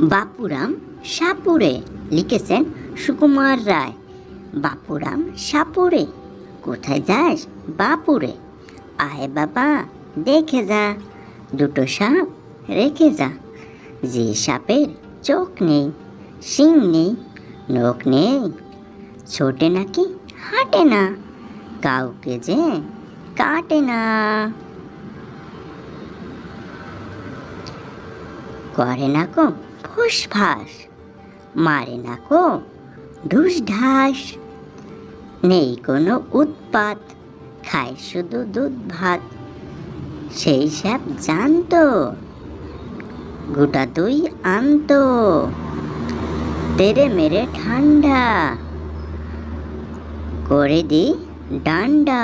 বাপুরাম সাপুরে লিখেছেন সুকুমার রায়। বাপুরাম সাপুরে, কোথায় যাস বাপুরে? আয় বাবা, দেখে যা, দুটো সাপ রেখে যা। যে সাপের চোখ নেই, শিং নেই, নখ নেই, ছোটে নাকি হাঁটে না, কাউকে যে কাটে না। করে না কো, ফুস ফাস। মারে না কো ঢুস ঢাস। নেই কোনো উৎপাত, খায় শুধু দুধ ভাত। সেই সব জানতো, গোটা দুই আনতো। তেরে মেরে ঠান্ডা, করে দি ডান্ডা।